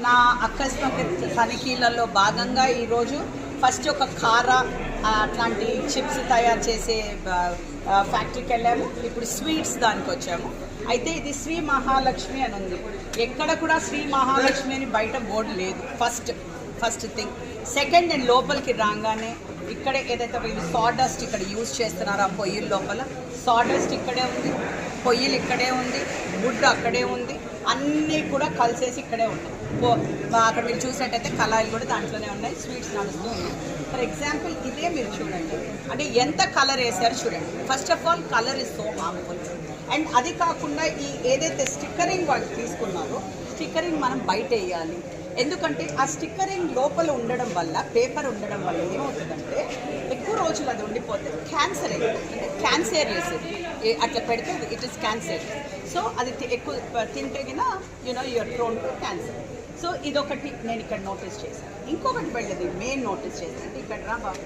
నా ఆకస్మిక తనిఖీలలో భాగంగా ఈరోజు ఫస్ట్ ఒక కార అట్లాంటి చిప్స్ తయారు చేసే ఫ్యాక్టరీకి వెళ్ళాము. ఇప్పుడు స్వీట్స్ దానికి వచ్చాము. అయితే ఇది శ్రీ మహాలక్ష్మి అని ఉంది. ఎక్కడ కూడా శ్రీ మహాలక్ష్మి అని బయట బోర్డు లేదు. First first thing. సెకండ్ నేను లోపలికి రాగానే ఇక్కడే ఏదైతే వీళ్ళు సాడస్ట్ ఇక్కడ యూజ్ చేస్తున్నారో ఆ పొయ్యిల లోపల సాడస్ట్ ఇక్కడే ఉంది. పొయ్యిలు ఇక్కడే ఉంది. గుడ్డు అక్కడే ఉంది. అన్నీ కూడా కలిసేసి ఇక్కడే ఉన్నాయి అక్కడ మీరు చూసినట్టయితే కళాయిలు కూడా దాంట్లోనే ఉన్నాయి స్వీట్స్ నడుస్తూ ఉన్నాయి. ఫర్ ఎగ్జాంపుల్ ఇదే మీరు చూడండి. అంటే ఎంత కలర్ వేసారు చూడండి. First of all colour is so harmful and అది కాకుండా ఈ ఏదైతే స్టిక్కరింగ్ వాళ్ళు తీసుకున్నారో స్టిక్కరింగ్ మనం బయట వేయాలి. ఎందుకంటే ఆ స్టిక్కరింగ్ లోపల ఉండడం వల్ల పేపర్ ఉండడం వల్ల ఏమవుతుందంటే ఎక్కువ రోజులు అది ఉండిపోతే క్యాన్సర్ అంటే వేసేది. అట్లా పెడితే ఇట్ ఇస్ క్యాన్సర్ సో అది తి- ఎక్కువ తింటే కింద you know your prone to cancer so ఇదొకటి నేను ఇక్కడ నోటీస్ చేశాను. ఇంకొకటి వెళ్ళేది మెయిన్ నోటీస్ చేశాను. ఇక్కడ రా బాబు.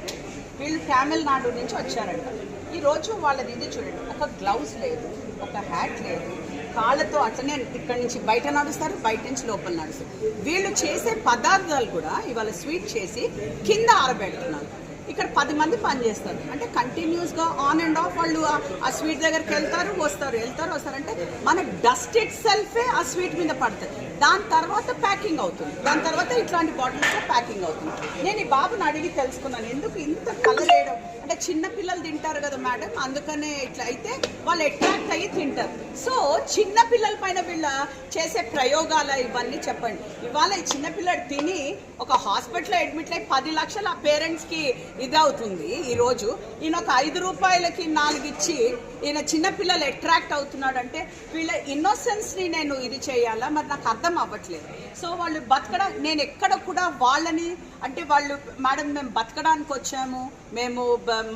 వీళ్ళు తమిళనాడు నుంచి వచ్చారంట. ఈరోజు వాళ్ళది ఇది చూడండి. ఒక గ్లౌస్ లేదు ఒక హ్యాట్ లేదు. కాళ్ళతో అట్లనే ఇక్కడ నుంచి బయట నడుస్తారు బయట నుంచి లోపల నడుస్తారు. వీళ్ళు చేసే పదార్థాలు కూడా ఇవాళ స్వీట్ చేసి కింద ఆరబెడుతున్నారు. ఇక్కడ పది మంది పని చేస్తారు. అంటే కంటిన్యూస్గా ఆన్ అండ్ ఆఫ్ వాళ్ళు ఆ స్వీట్ దగ్గరికి వెళ్తారు వస్తారు. వెళ్తారు వస్తారు అంటే మన డస్ట్ ఇట్ సెల్ఫే ఆ స్వీట్ మీద పడుతుంది దాని తర్వాత ప్యాకింగ్ అవుతుంది. దాని తర్వాత ఇట్లాంటి బాటిల్స్లో ప్యాకింగ్ అవుతుంది. నేను ఈ బాబుని అడిగి తెలుసుకున్నాను. ఎందుకు ఇంత కలర్ వేయడం? చిన్న పిల్లలు తింటారు కదా మేడం అందుకనే ఇట్లా అయితే వాళ్ళు అట్రాక్ట్ అయ్యి తింటారు. సో చిన్న పిల్లల పైన వీళ్ళ చేసే ప్రయోగాలు ఇవన్నీ చెప్పండి. ఇవాళ ఈ చిన్నపిల్లడు తిని ఒక హాస్పిటల్లో అడ్మిట్ అయ్యి పది లక్షలు ఆ పేరెంట్స్కి ఇది అవుతుంది ఈరోజు ఈయన ఒక ఐదు రూపాయలకి నాలుగు ఇచ్చి ఈయన చిన్నపిల్లలు అట్రాక్ట్ అవుతున్నాడు అంటే వీళ్ళ ఇన్నోసెన్స్ని నేను ఇది చేయాలా? మరి నాకు అర్థం అవ్వట్లేదు. సో వాళ్ళు బతకడం నేను ఎక్కడ కూడా వాళ్ళని అంటే వాళ్ళు మేడం మేము బతకడానికి వచ్చాము. మేము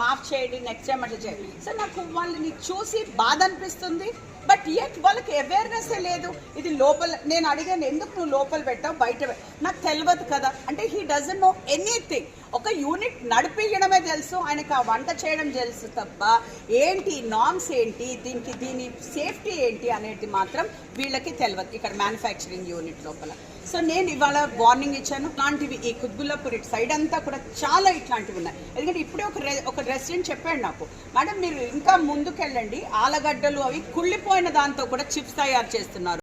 మాఫ్ చేయండి నెక్స్ట్ టైం అట్లా చేయండి. సో నాకు వాళ్ళని చూసి బాధ అనిపిస్తుంది బట్ ఎట్ వాళ్ళకి అవేర్నెస్ లేదు. ఇది లోపల నేను అడిగాను ఎందుకు నువ్వు లోపల పెట్టావు? బయట నాకు తెలియదు కదా. అంటే హీ డజంట్ నో ఎనీథింగ్ ఒక యూనిట్ నడిపించడమే తెలుసు ఆయనకు ఆ వంట చేయడం తెలుసు తప్ప ఏంటి నామ్స్ ఏంటి దీనికి దీని సేఫ్టీ ఏంటి అనేది మాత్రం వీళ్ళకి తెలియదు ఇక్కడ మ్యానుఫ్యాక్చరింగ్ యూనిట్ లోపల. సో నేను ఇవాళ వార్నింగ్ ఇచ్చాను. ఇట్లాంటివి ఈ కుత్బుల్లాపూర్ ఇటు సైడ్ అంతా కూడా చాలా ఇట్లాంటివి ఉన్నాయి. ఎందుకంటే ఇప్పుడే ఒక రె- ఒక రెసిడెంట్ చెప్పాడు నాకు. మేడం మీరు ఇంకా ముందుకెళ్ళండి. ఆలగడ్డలు అవి కుళ్ళిపోయిన దాంతో కూడా చిప్స్ తయారు చేస్తున్నారు.